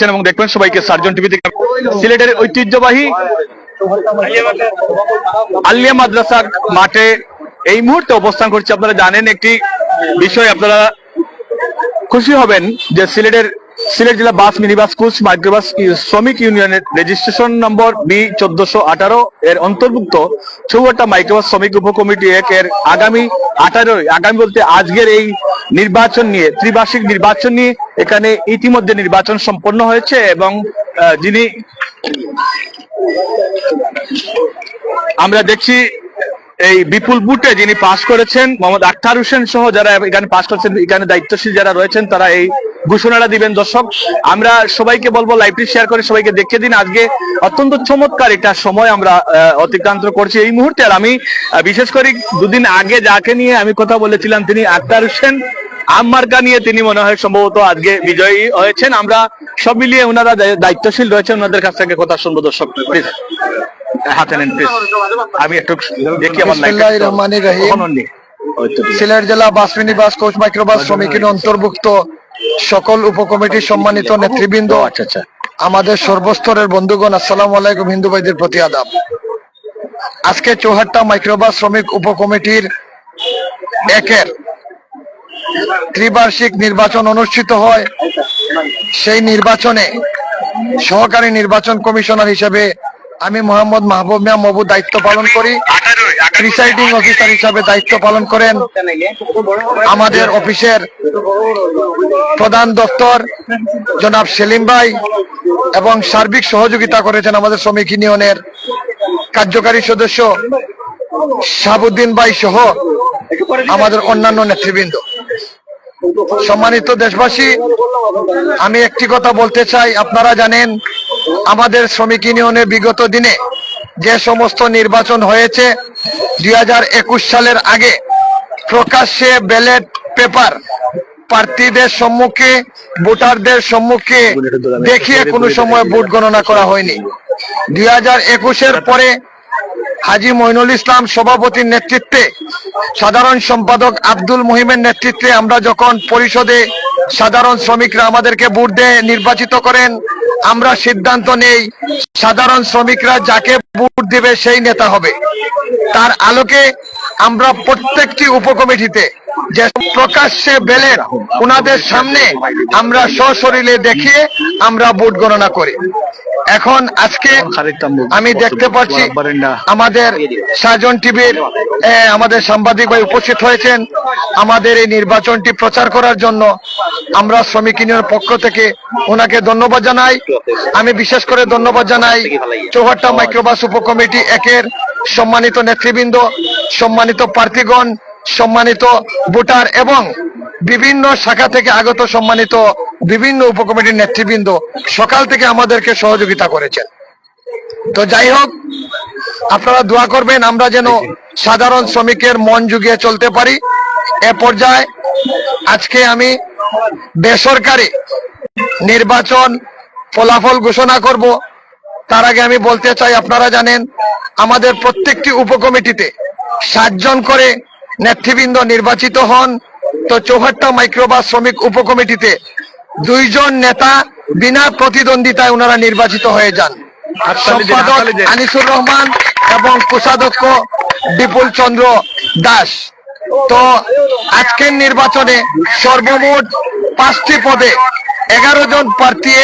দেখছেন এবং দেখবেন সবাইকে সার্জন টিভি থেকে। সিলেটের ঐতিহ্যবাহী আলিয়া মাদ্রাসা মাঠে এই মুহূর্তে অবস্থান করছে। আপনারা জানেন একটি বিষয়, আপনারা খুশি হবেন যে সিলেটের সিলেট জেলা বাস মিনিবাস কোচ মাইক্রোবাস শ্রমিক ইউনিয়নের রেজিস্ট্রেশন নম্বর বি চোদ্দশো আঠারো এর অন্তর্ভুক্ত চৌহাট্টা মাইক্রোবাস শ্রমিক উপকমিটি এক এর আগামী আঠারোই আগামী বলতে আজকের এই নির্বাচন নিয়ে, ত্রিবার্ষিক নির্বাচন নিয়ে এখানে ইতিমধ্যে নির্বাচন সম্পন্ন হয়েছে এবং যিনি আমরা দেখছি এই বিপুল বুটে যিনি পাশ করেছেন মোহাম্মদ আখতার হোসেন সহ যারা এখানে পাশ করেছেন, এখানে দায়িত্বশীল যারা রয়েছেন, তারা এই ঘোষণাটা দিবেন। দর্শক, আমরা সবাইকে বলব, লাইভটি শেয়ার করে সবাইকে দেখিয়ে দিন। আজকে অত্যন্ত চমৎকার একটা সময় আমরা অতিক্রান্ত করছি এই মুহূর্তে। আর আমি বিশেষ করে দুদিন আগে যাকে নিয়ে আমি কথা বলেছিলাম, তিনি আখতার হোসেন আম্মার্কা নিয়ে তিনি মনে হয় সম্ভবত আজকে বিজয়ী হয়েছেন। আমরা সব মিলিয়ে ওনারা দায়িত্বশীল রয়েছেন ওনাদের কাছ থেকে কথা শুনব দর্শক হাতে নেন প্লিজ আমি একটু দেখি আমার সিলেট জেলা bus mini bus coach microbus শ্রমিকের অন্তর্ভুক্ত সকল উপকমিটির সম্মানিত নেতৃবৃন্দ আচ্ছা আচ্ছা। আমাদের সর্বস্তরের বন্ধুগণ আসসালামু আলাইকুম হিন্দু ভাইদের প্রতি আদাব। আজকে চৌহাট্টা মাইক্রোবাস শ্রমিক উপকমিটির একের ত্রিবার্ষিক নির্বাচন অনুষ্ঠিত হয়। সেই নির্বাচনে সহকারী নির্বাচন কমিশনার হিসেবে আমি মোহাম্মদ মাহবুব মিয়া মবু দায়িত্ব পালন করি। প্রিসাইডিং অফিসার হিসাবে দায়িত্ব পালন করেন। আমাদের অফিসের প্রধান দপ্তর জনাব সেলিম ভাই এবং সার্বিক সহযোগিতা করেছেন আমাদের শ্রমিক ইউনিয়নের কার্যকারী সদস্য শাহাবুদ্দিন ভাই সহ আমাদের অন্যান্য নেতৃবৃন্দ। সম্মানিত দেশবাসী, আমি একটি কথা বলতে চাই। আপনারা জানেন আমাদের শ্রমিক ইউনিয়নে বিগত দিনে যে সমস্ত নির্বাচন হয়েছে, দুই সালের আগে প্রকাশ্যে ব্যালেট পেপার প্রার্থীদের সম্মুখে, ভোটারদের সম্মুখে দেখিয়ে কোনো সময় ভোট গণনা করা হয়নি। দুই হাজার একুশের পরে হাজি মইনুল ইসলাম সভাপতির নেতৃত্বে সাধারণ সম্পাদক আব্দুল মহিমের নেতৃত্বে আমরা যখন পরিষদে সাধারণ শ্রমিকরা আমাদেরকে ভোট দিয়ে নির্বাচিত করেন। আমরা সিদ্ধান্ত নেই সাধারণ শ্রমিকরা যাকে ভোট দিবে সেই নেতা হবে। তার আলোকে আমরা প্রত্যেকটি উপকমিটিতে যে প্রকাশ্যে বেলের ওনাদের সামনে আমরা সশরীরে দেখিয়ে আমরা ভোট গণনা করি। এখন আজকে আমি দেখতে পাচ্ছি আমাদের সাজন টিভির আমাদের সাংবাদিক ভাই উপস্থিত হয়েছেন। আমাদের এই নির্বাচনটি প্রচার করার জন্য আমরা শ্রমিক ইউনিয়নের পক্ষ থেকে ওনাকে ধন্যবাদ জানাই। আমি বিশেষ করে ধন্যবাদ জানাই চৌহাট্টা মাইক্রোবাস উপকমিটি একের সম্মানিত নেতৃবৃন্দ সম্মানিত প্রার্থীগণ, সম্মানিত ভোটার এবং বিভিন্ন শাখা থেকে আগত সম্মানিত বিভিন্ন উপকমিটির নেতৃবৃন্দ সকাল থেকে আমাদেরকে সহযোগিতা করেছেন। তো যাই হোক, আপনারা দোয়া করবেন, আমরা যেন সাধারণ শ্রমিকের মন জুগিয়ে চলতে পারি। এ পর্যায়ে আজকে আমি বেসরকারি নির্বাচন ফলাফল ঘোষণা করব। তার আগে আমি বলতে চাই, আপনারা জানেন, আমাদের প্রত্যেকটি উপকমিটিতে সাতজন করে নেতৃবৃন্দ নির্বাচিত হন। তো চৌহাট্টা মাইক্রোবাস শ্রমিক উপকমিটিতে দুইজন নেতা বিনা প্রতিদ্বন্দ্বিতায় ওনারা নির্বাচিত হয়ে যান। সম্পাদক আনিসুর রহমান এবং কোষাধ্যক্ষ বিপুল চন্দ্র দাস। তো আজকের নির্বাচনে সর্বমোট পাঁচটি পদে এগারো জন প্রার্থী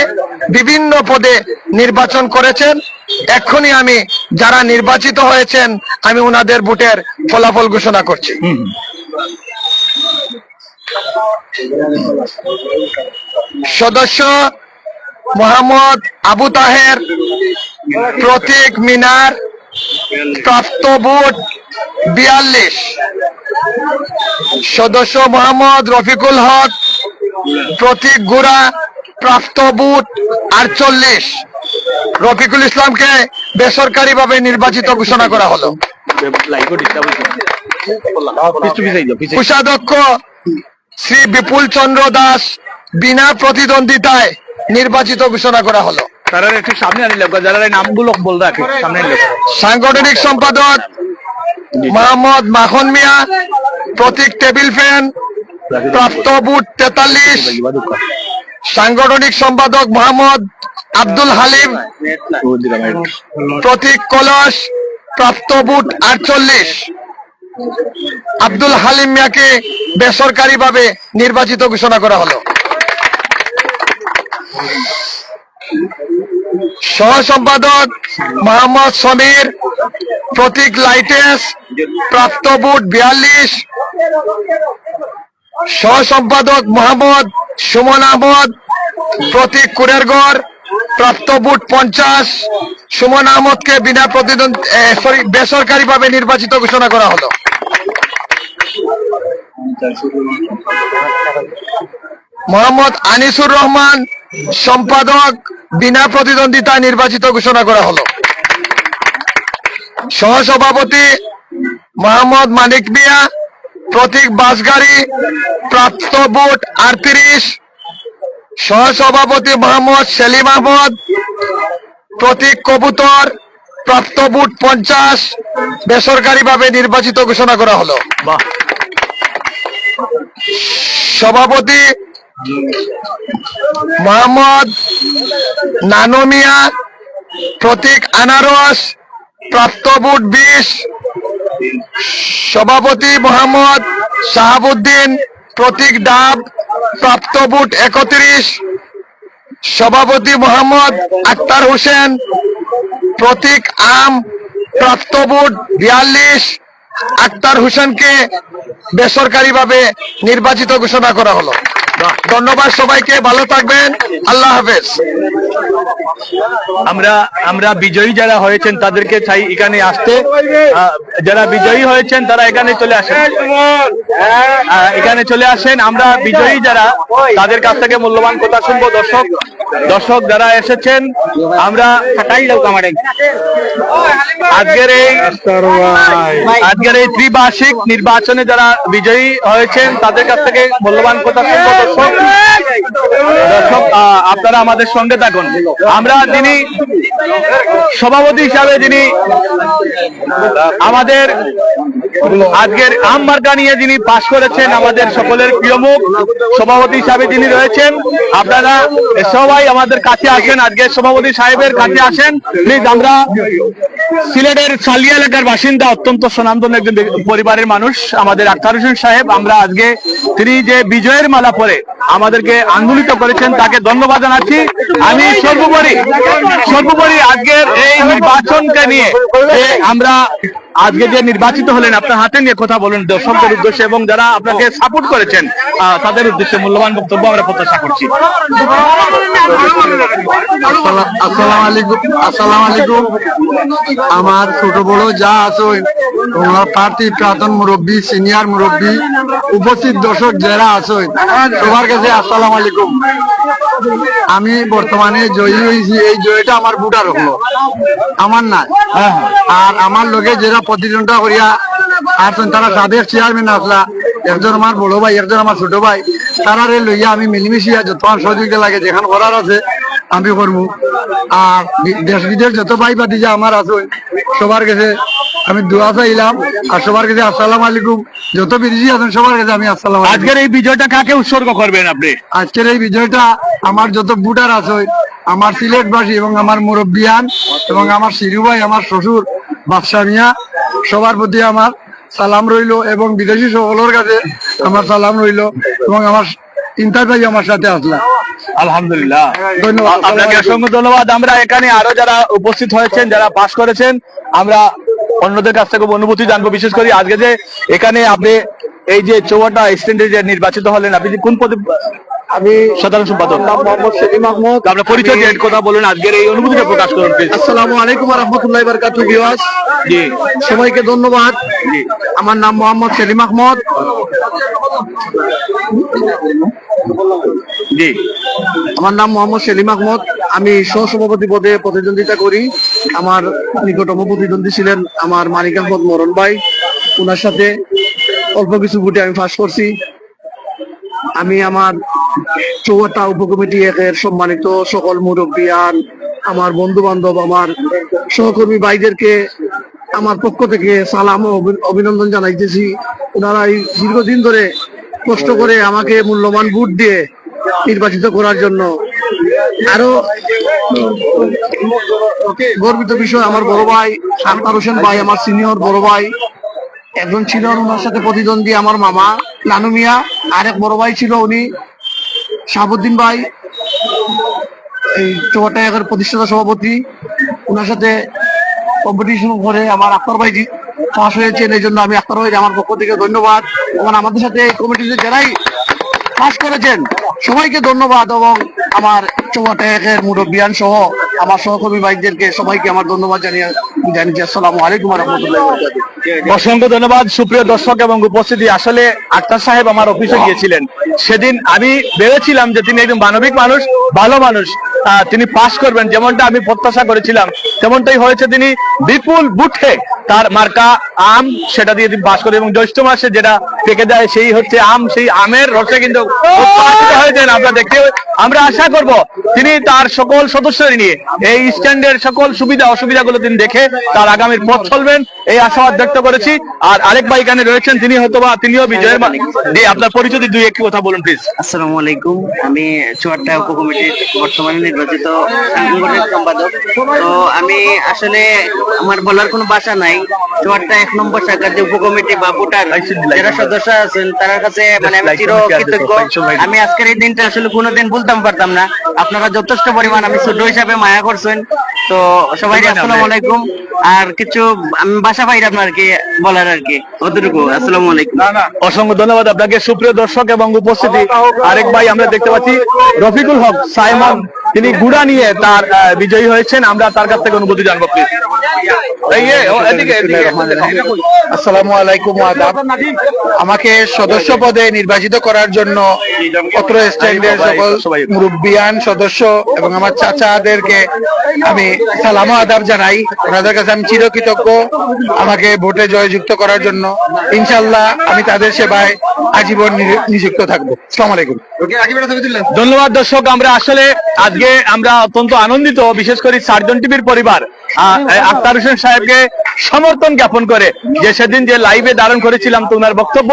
বিভিন্ন পদে নির্বাচন করেছেন। এক্ষুনি আমি যারা নির্বাচিত হয়েছেন, আমি ওনাদের ভোটের ফলাফল ঘোষণা করছি। সদস্য মোহাম্মদ আবু তাহের, প্রতীক মিনার, প্রাপ্ত ভোট বিয়াল্লিশ। সদস্য মোহাম্মদ রফিকুল হক প্রতীক গুড়া প্রাপ্ত বুট আটচল্লিশ। রফিকুল ইসলামকে বেসরকারিভাবে নির্বাচিত ঘোষণা করা হলো। কোষাধ্যক্ষ শ্রী বিপুল চন্দ্র দাস বিনা প্রতিদ্বন্দ্বিতায় নির্বাচিত ঘোষণা করা হলো। সাংগঠনিক সম্পাদক মোহাম্মদ মাখন মিয়া, প্রতীক টেবিল ফ্যান প্রাপ্ত বুট তেতাল্লিশ। সাংগঠনিক সম্পাদক মোহাম্মদ আব্দুল হালিম। প্রতীক কলস প্রাপ্ত বুট আটচল্লিশ। আব্দুল হালিম মিয়াকে বেসরকারিভাবে নির্বাচিত ঘোষণা করা হলো। সহ সম্পাদক মোহাম্মদ সমীর, প্রতীক লাইটেস প্রাপ্ত বুট বিয়াল্লিশ। সহ সম্পাদক মোহাম্মদ সুমন আহমদ, প্রতীক কুরেরগড়, প্রাপ্ত বুট পঞ্চাশ। সুমন আহমদকে বিনা প্রতিদ্বন্দ্বী সরি বেসরকারিভাবে নির্বাচিত ঘোষণা করা হলো। মোহাম্মদ আনিসুর রহমান, সম্পাদক, বিনা প্রতিদ্বন্দ্বিতা নির্বাচিত ঘোষণা করা হলো। সহসভাপতি মোহাম্মদ মানিক মিয়া প্রতীক বাসগাড়ি প্রাপ্ত বুট আটত্রিশ সহসভাপতি মোহাম্মদ সেলিম আহমদ প্রতীক কবুতর প্রাপ্ত বুট পঞ্চাশ বেসরকারিভাবে নির্বাচিত ঘোষণা করা হলো। সভাপতি মোহাম্মদ নানু মিয়া প্রতীক আনারস প্রাপ্ত বুট বিশ সভাপতি মোহাম্মদ শাহাবুদ্দিন প্রতীক ডাব প্রাপ্ত বুট একত্রিশ। সভাপতি মোহাম্মদ আক্তার হোসেন প্রতীক আম প্রাপ্ত বুট বিয়াল্লিশ। আক্তার হোসেনকে বেসরকারিভাবে নির্বাচিত ঘোষণা করা হলো। ধন্যবাদ সবাইকে ভালো থাকবেন। আল্লাহ হাফেজ। আমরা আমরা বিজয়ী যারা হয়েছেন তাদেরকে চাই এখানে আসতে। যারা বিজয়ী হয়েছেন তারা এখানে চলে আসেন। এখানে চলে আসেন। আমরা বিজয়ী যারা তাদের কাছ থেকে মূল্যবান কথা শুনব। দর্শক দর্শক যারা এসেছেন আমরা আজকের এই আজকের এই ত্রিবার্ষিক নির্বাচনে যারা বিজয়ী হয়েছেন তাদের কাছ থেকে মূল্যবান কথা শুনব। আপনারা আমাদের সঙ্গে থাকুন। আমরা যিনি সভাপতি হিসাবে যিনি, আমাদের আজকের আম মার্কা নিয়ে যিনি পাশ করেছেন, আমাদের সকলের প্রিয় মুখ, সভাপতি হিসাবে যিনি রয়েছেন, আপনারা সবাই আমাদের কাছে আসেন আজকের সভাপতি সাহেবের কাছে আসেন। প্লিজ আমরা সিলেটের সালিয়া এলাকার বাসিন্দা, অত্যন্ত সুনামধন্য একজন পরিবারের মানুষ, আমাদের আক্তার হোসেন সাহেব, আমরা আজকে তিনি যে বিজয়ের মালা পরে আমাদেরকে আন্দোলিত করেছেন তাকে ধন্যবাদ জানাচ্ছি। আমি সর্বোপরি সর্বোপরি আজকের এই নির্বাচনকে নিয়ে আমরা আজকে যে নির্বাচিত হলেন আপনার হাতে নিয়ে কথা বলুন দর্শকদের উদ্দেশ্যে এবং যারা আপনাকে সাপোর্ট করেছেন তাদের উদ্দেশ্যে মূল্যবান বক্তব্য আমরা প্রত্যাশা করছি। আসসালাম আলাইকুম আসসালাম আলাইকুম। আমার ছোট বড় যা আছে ওনার প্রার্থী প্রাক্তন মুরব্বী সিনিয়র মুরব্বী উপস্থিত দর্শক যারা আছে সবার কাছে আসসালাম আলাইকুম। আমি বর্তমানে জয়ী হয়েছি এই জয়টা আমার বুটার হলো। আমার না আর আমার লোকে যারা প্রতিদ্বন্দ্বিতা করিয়া আসছেন তারা সাবেক চেয়ারম্যান আসলা একজন আমার বড় ভাই একজন আমার ছোট ভাই তারারে লইয়া আমি মিলিমিশিয়া যত আমার সহযোগিতা লাগে যেখানে করার আছে আমি করব আর দেশ বিদেশ যত ভাই পাতি যে আমার আছে সবার কাছে আমি দোয়া চাইলাম। আর সবার কাছে আসসালাম আলাইকুম। যত বিদেশি আছেন সবার কাছে আমি আসসালাম আজকের এই বিজয়টা কাকে উৎসর্গ করবেন আপনি? আজকের এই বিজয়টা আমার যত বুটার আছে আমার সিলেটবাসী এবং আমার মুরব্বিয়ান এবং আমার শিরু ভাই আমার শ্বশুর বাদশা মিয়া সবার প্রতি আমার সালাম রইল এবং বিদেশি সকলের কাছে আমার সালাম রইল এবং আমার তিনটা ভাই আমার সাথে আসলা আলহামদুলিল্লাহ। ধন্যবাদ। আপনাকে অসংখ্য ধন্যবাদ। আমরা এখানে আরও যারা উপস্থিত হয়েছেন যারা পাশ করেছেন আমরা অন্যদের কাছ থেকে অনুভূতি জানব। বিশেষ করে আজকে যে এখানে আপনি এই যে চৌহাটা স্ট্যান্ডে যে নির্বাচিত হলেন আপনি কোন পদে আমি সাধারণ সম্পাদক। মোহাম্মদ সেলিম আহমদ। আপনার পরিচয় দিয়ে কথা বলুন আজকের এই অনুভূতিটা প্রকাশ করুন। আসসালামু আলাইকুম রহমতুল্লাহ বারকাতু বিওয়াস জি। সবাইকে ধন্যবাদ। আমার নাম মোহাম্মদ সেলিম আহমদ। জি। আমার নাম মোহাম্মদ সেলিম আহমদ। আমি সহসভাপতি পদে প্রতিদ্বন্দ্বিতা করি। আমার নিকটতম প্রতিদ্বন্দ্বী ছিলেন আমার মানিক আহমদ মরণ ভাই। ওনার সাথে অল্প কিছু ভোটে আমি ফাঁস করছি। আমি আমার চৌহাটা উপকমিটি একের সম্মানিত সকল মুরব্বিয়ান আমার বন্ধু বান্ধব আমার সহকর্মী ভাইদেরকে আমার পক্ষ থেকে সালাম ও অভিনন্দন জানাইতেছি। ওনারা এই দীর্ঘদিন ধরে কষ্ট করে আমাকে মূল্যবান ভোট দিয়ে নির্বাচিত করার জন্য আরও গর্বিত বিষয়, আমার বড় ভাই আখতার হোসেন ভাই, আমার সিনিয়র বড় ভাই, একজন ছিল ওনার সাথে প্রতিদ্বন্দ্বী আমার মামা লানু মিয়া, আরেক বড় ভাই ছিল উনি। শাহাবুদ্দিন ভাই, এই চৌহাটা একের প্রতিষ্ঠাতা সভাপতি ওনার সাথে কম্পিটিশন করে আমার আক্তার ভাই পাশ হয়েছেন, এই জন্য আমি আক্তার ভাই আমার পক্ষ থেকে ধন্যবাদ। এবং আমাদের সাথে এই কমিটিতে যারাই পাশ করেছেন, সবাইকে ধন্যবাদ এবং আমার চৌহাটা একের মুরব্বিয়ান সহ আমার সহকর্মী ভাইদেরকে সবাইকে আমার ধন্যবাদ জানিয়ে জানিয়েছি আসসালামু আলাইকুম রহমতুল্লাহ অসংখ্য ধন্যবাদ সুপ্রিয় দর্শক এবং উপস্থিতি। আসলে আক্তার সাহেব আমার অফিসে গিয়েছিলেন। সেদিন আমি ভেবেছিলাম যে তিনি একজন মানবিক মানুষ ভালো মানুষ আহ, তিনি পাশ করবেন যেমনটা আমি প্রত্যাশা করেছিলাম তেমনটাই হয়েছে তিনি বিপুল বুঠে তার মার্কা আম, সেটা দিয়ে পাশ করে। এবং জ্যৈষ্ঠ মাসে যেটা পেকে যায় সেই হচ্ছে আম, সেই আমের রসে কিন্তু হয়েছেন আমরা দেখতে আমরা আশা করব তিনি তার সকল সদস্যদের নিয়ে এই স্ট্যান্ডের সকল সুবিধা, অসুবিধাগুলো তিনি দেখে তার আগামীর পথ চলবেন। এই আশাবাদ ব্যক্ত করেছি। আর আরেক ভাই এখানে রয়েছেন, তিনি হয়তো বা তিনিও বিজয়ের জি, আপনার পরিচয় দুই, একটি কথা বলুন প্লিজ আসসালামু আলাইকুম। আমি চুয়াট্টা উপকমিটির বর্তমানে নির্বাচিত সাংগঠনিক সম্পাদক। তো আমি আসলে আমার বলার কোনো ভাষা নাই। চুয়াট্টা এক নম্বর শাখার যে উপকমিটি বা ভোটার যারা সদস্য আছেন তার কাছে মানে আমি চির কৃতজ্ঞ আমি আজকের এই দিনটা আসলে কোনোদিন ভুলতাম পারতাম না। আপনারা যথেষ্ট পরিমাণ আমি ছোট হিসাবে মায়া করছেন। তো সবাই আসসালামু আলাইকুম। আর কিছু আমি বাসা না আর কি বলার আর কি। অতটুকু আসসালামু আলাইকুম। অসংখ্য ধন্যবাদ আপনাকে। সুপ্রিয় দর্শক এবং উপস্থিতি আরেক ভাই আমরা দেখতে পাচ্ছি রফিকুল হক সাইমন। তিনি গুড়া নিয়ে তার বিজয়ী হয়েছেন। আমরা তার কাছ থেকে অনুভূতি জানব প্লিজ আমাকে সদস্য পদে নির্বাচিত করার জন্য মুরব্বিয়ান সদস্য এবং আমার চাচাদেরকে আমি সালাম আদাব জানাই। ওনাদের কাছে আমি চিরকৃতজ্ঞ, আমাকে ভোটে জয়যুক্ত করার জন্য। ইনশাল্লাহ আমি তাদের সেবায় আজীবন নিযুক্ত থাকব। আসসালামু আলাইকুম। ধন্যবাদ দর্শক, আমরা আসলে আজকে আমরা অত্যন্ত আনন্দিত, বিশেষ করে সার্জন টিভির পরিবার। আক্তার হোসেন সাহেবকে সমর্থন জ্ঞাপন করে যে সেদিন যে লাইভে ধারণ করেছিলাম তো উনার বক্তব্য,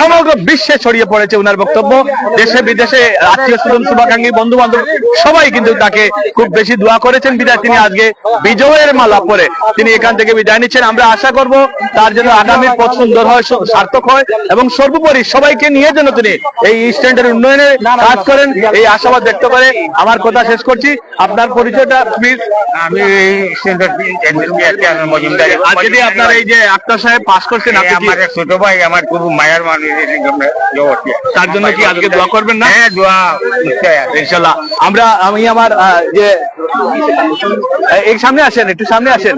সমগ্র বিশ্বে ছড়িয়ে পড়েছে উনার বক্তব্য। দেশে, বিদেশে আত্মীয় স্বজন, শুভাকাঙ্ক্ষী বন্ধু বান্ধব সবাই কিন্তু তাকে খুব বেশি দোয়া করেছেন। বিদায়, তিনি আজকে বিজয়ের মালা পরে তিনি এখান থেকে বিদায় নিচ্ছেন। আমরা আশা করব তার জন্য আগামী পথ সুন্দর হয় সার্থক হয় এবং সর্বোপরি সবাইকে নিয়ে যেন তিনি এই স্ট্যান্ডের উন্নয়নে কাজ করেন এই আশাবাদ ব্যক্ত করে। আমার কথা শেষ করছি। আপনার পরিচয়টা প্লিজ আমি মজুমদার আজকে যে আপনার এই যে আক্তার সাহেব পাস করছেন আমার ছোট ভাই আমার খুব মায়ের মানুষ এর জন্য জগৎকে। তার জন্য কি আজকে দোয়া করবেন না? হ্যাঁ দোয়া ইনশাল্লাহ। আমরা আমি আমার যে এই সামনে আসেন একটু সামনে আসেন।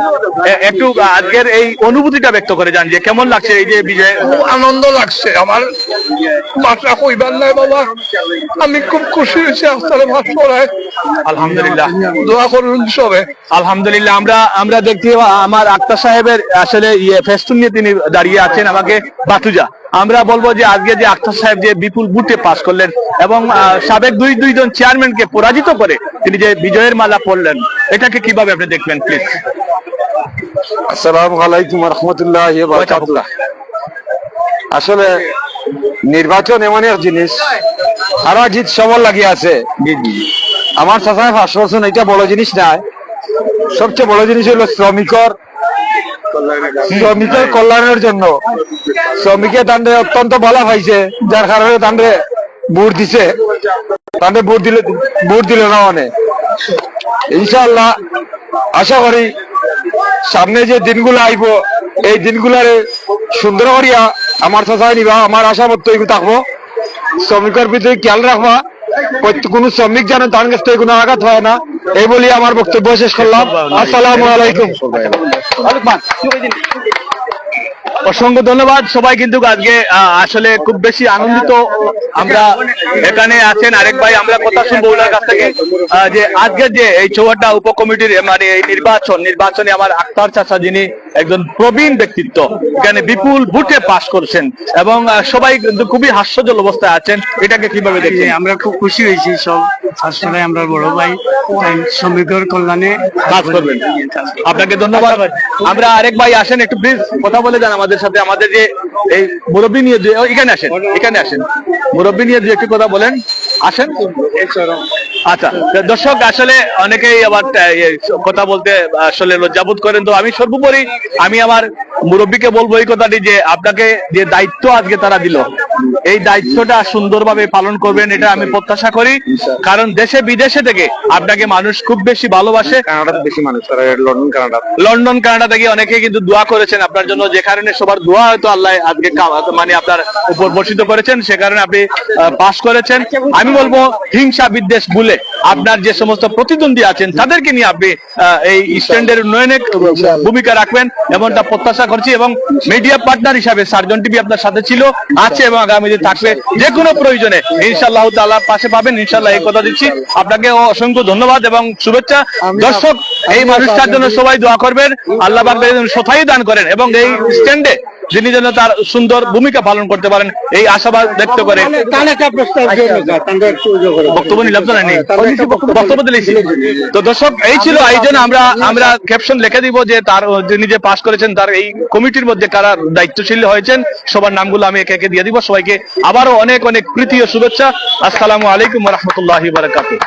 একটু আজকের এই অনুভূতিটা ব্যক্ত করে যান যে কেমন লাগছে এই যে বিজয় খুব আনন্দ লাগছে আমার। বাসা কইবার নাই বাবা। আমি খুব খুশি হয়েছি আপনার ভাত পড়ায় আলহামদুলিল্লাহ। দোয়া করুন সবে। আলহামদুলিল্লাহ আমরা আমরা দেখতে আমার আক্তার সাহেবের আসলে ইয়ে ফেস্টুন নিয়ে তিনি দাঁড়িয়ে আছেন আমাকে বাতুজা। আমরা বলব যে আজকে যে আক্তার সাহেব যে বিপুল বুটে পাস করলেন এবং সাবেক দুই দুইজন চেয়ারম্যানকে পরাজিত করে তিনি যে বিজয়ের মালা পড়লেন এটাকে কীভাবে আপনি দেখবেন প্লিজ আসসালামু আলাইকুম রহমতুল্লাহ আসলে নির্বাচন এমন এক জিনিস সারা জিত সবল লাগিয়ে আছে। আমার চাষায় ফার্স্ট পার্সন এটা বড় জিনিস নাই সবচেয়ে বড় জিনিস হলো শ্রমিকর শ্রমিকের কল্যাণের জন্য। শ্রমিকের তান্ডে অত্যন্ত ভালো পাইছে যার কারণে তান্ডে ভোট দিছে। তান্ডে ভোট দিলে ভোট দিল না অনেক। ইনশাআল্লাহ, আশা করি সামনে যে দিনগুলো আইব, এই দিনগুলারে সুন্দর করিয়া আমার চাচাই নিবা, আমার আশা মতো থাকব। শ্রমিকের ভিতরে খেয়াল রাখবা। কোনো শ্রমিক যেন তার কাছ থেকে কোনো আঘাত হয় না। এই বলি আমার বক্তব্য শেষ করলাম। আসসালামু আলাইকুম। অসংখ্য ধন্যবাদ। সবাই কিন্তু আজকে আসলে খুব বেশি আনন্দিত। আমরা এখানে আছেন। আরেক ভাই, আমরা কথা শুনব ওনার কাছ থেকে যে আজকে যে এই চৌহাটা উপকমিটির মানে এই নির্বাচন, নির্বাচনে আমার আক্তার চাচা যিনি একজন প্রবীণ ব্যক্তিত্ব, এখানে বিপুল বুটে পাশ করছেন এবং সবাই কিন্তু খুবই হাস্যজল অবস্থায় আছেন। এটাকে কীভাবে দেখছেন? আমরা খুব খুশি হয়েছি সব। আপনাকে ধন্যবাদ। আমরা আরেক ভাই আসেন, একটু প্লিজ কথা বলে যান আমাদের সাথে। আমাদের যে এই মুরব্বী নিয়ে যে এখানে আসেন এখানে আসেন। মুরব্বী নিয়ে যে একটু কথা বলেন। আসেন। আচ্ছা দর্শক, আসলে অনেকেই আবার কথা বলতে, আসলে লজ্জাবোধ করেন। তো আমি সর্বোপরি, আমি আমার মুরব্বীকে বলব এই কথাটি যে, আপনাকে যে দায়িত্ব আজকে তারা দিল এই দায়িত্বটা সুন্দরভাবে পালন করবেন এটা আমি প্রত্যাশা করি। কারণ দেশে বিদেশে থেকে আপনাকে মানুষ খুব বেশি ভালোবাসে। কানাডাতে বেশি মানুষ লন্ডন কানাডা। লন্ডন কানাডা থেকে অনেকে কিন্তু দোয়া করেছেন আপনার জন্য যে কারণে সবার দোয়া হয়তো আল্লাহ আজকে মানে আপনার উপর বর্ষিত করেছেন সে কারণে আপনি পাস করেছেন। আমি বলব হিংসা বিদ্বেষ ভুলে আপনার যে সমস্ত প্রতিদ্বন্দ্বী আছেন তাদেরকে নিয়ে আপনি এই স্ট্যান্ডের উন্নয়নে ভূমিকা রাখবেন এমনটা প্রত্যাশা করছি এবং মিডিয়া পার্টনার হিসাবে সার্জন টিভি আপনার সাথে ছিল আছে এবং আগামীতে থাকবে যে কোনো প্রয়োজনে। ইনশাল্লাহ তাল্লাহ পাশে পাবেন ইনশাল্লাহ এই কথা দিচ্ছি। আপনাকে অসংখ্য ধন্যবাদ এবং শুভেচ্ছা। দর্শক, এই মানুষটার জন্য সবাই দোয়া করবেন। আল্লাহ সথাই দান করেন এবং এই স্ট্যান্ডে যিনি যেন তার সুন্দর ভূমিকা পালন করতে পারেন এই আশাবাদ ব্যক্ত করে বক্তব্য নিলাম তো নাইনি বক্তব্য দিলেছি তো দর্শক এই ছিল এই জন্য আমরা আমরা ক্যাপশন লিখে দিব যে তার যিনি যে পাশ করেছেন তার এই কমিটির মধ্যে কারা দায়িত্বশীল হয়েছেন সবার নামগুলো আমি একে একে দিয়ে দিব। সবাইকে আবারও অনেক অনেক প্রীতি ও শুভেচ্ছা। আসসালামু আলাইকুম রহমতুল্লাহি বারাকাতুহ।